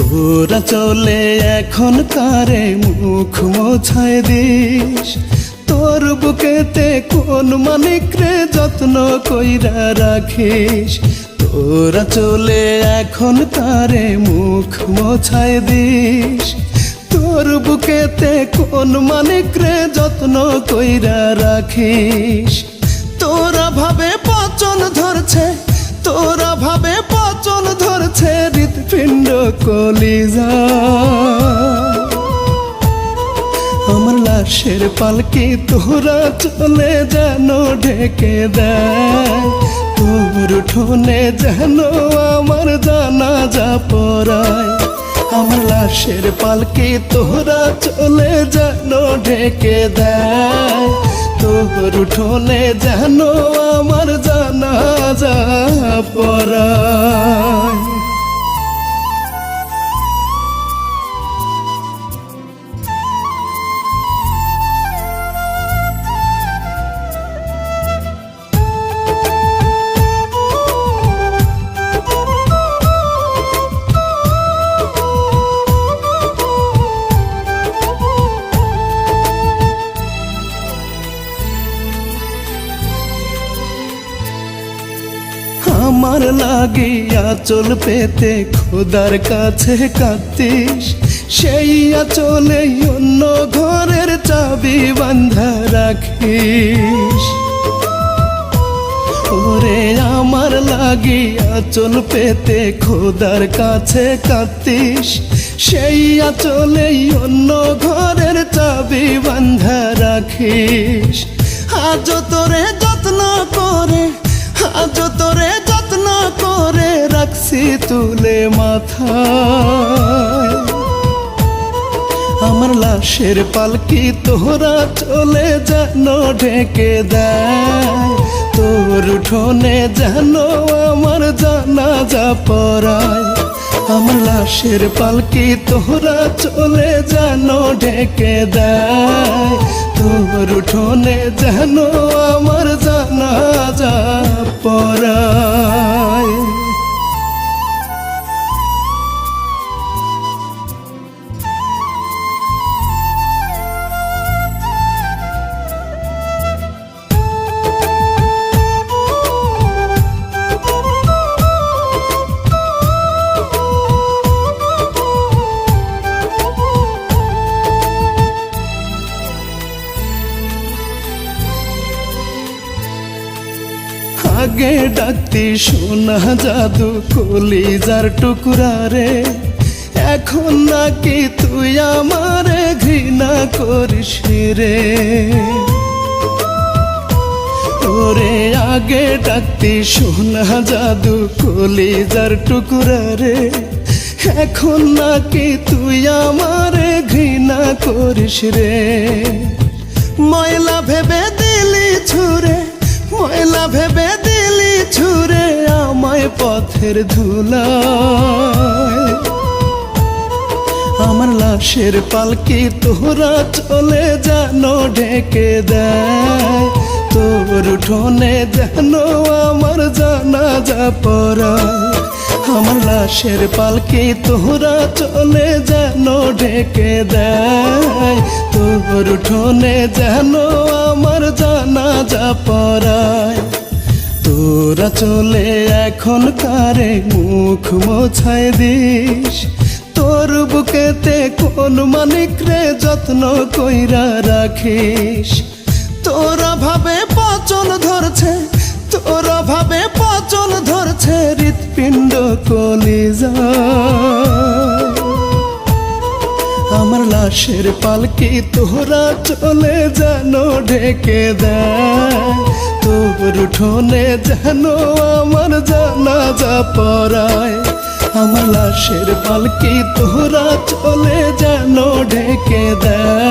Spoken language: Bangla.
তোরা চলে এখন কারে মুখ মোছায় দিস। তোর বুকেতে কোন মানিক রে যত্ন কইরা রাখিস। তোরা চলে এখন তারে মুখ মোছায় দিস। তোর বুকেতে কোন মানিক রে যত্ন কইরা রাখিস। তোরা ভাবে পচন হৃৎপিণ্ড কলিজা। আমার লাশের পালকি তোরা চলে যেন ঢেকে দেয়। তোর ঠোনে যেন আমার জানা যা পড়ায়। আমার লাশের পালকি তোরা চলে যেন ঢেকে দেয়। তোর ঠোনে যেন আমার জানা যা পড়ায়। আমার লাগিয়া চল পেতে খোদার কাছে কাঁদিস সেই আচলে অন্য ঘরের চাবি বান্ধা রাখিস। ওরে আমার লাগিয়া চল পেতে খোদার কাছে কাঁদিস সেই আচলে অন্য ঘরের চাবি বান্ধা রাখিস। আজ তোরে যত্ন করে আজ তোরে রাখছি তুলে মাথা আমার লাশের পালকি তোরা চলে যেন ঢেকে দেয়। তোর উঠোনে যেন আমার জানা যা পড়ায়। আমার লাশের পালকি তোরা চলে যেন ঢেকে দেয়। তোর উঠোনে যেন আমার জানা যা পড়ায়। আগে ডাকতি সোনা জাদু কলিজার টুকরা রে। এখন নাকি তুই আমারে ঘৃণা করিস রে। ওরে আগে ডাকতি সোনা জাদু কলিজার টুকরা রে। এখন নাকি তুই আমারে ঘৃণা করিস রে। পথের ধুলায়। আমার লাশের পালকি তোরা চলে যেন ঢেকে দেয়। তোর উঠোনে যেন আমার জানা যা পড়ায়। আমার লাশের পালকি তোরা চলে যেন ঢেকে দেয়। তোর উঠোনে যেন আমার জানা যা পড়ায়। তোরা চলে এখন কারে মুখ মোছায় দিস? তোর বুকেতে কোন মানিক রে যত্ন কইরা রাখিস? তোরা ভাবে পচন ধরছে, তোরা ভাবে পচন ধরছে হৃৎপিণ্ড কলিজা। আমার লাশের পালকি তোরা চলে জানো, ঢেকে দেয়। তোর উঠোনে যেন আমার জানা যা পরায় আমার লাশের পালকি তোরা চলে জানো, ঢেকে দেয়।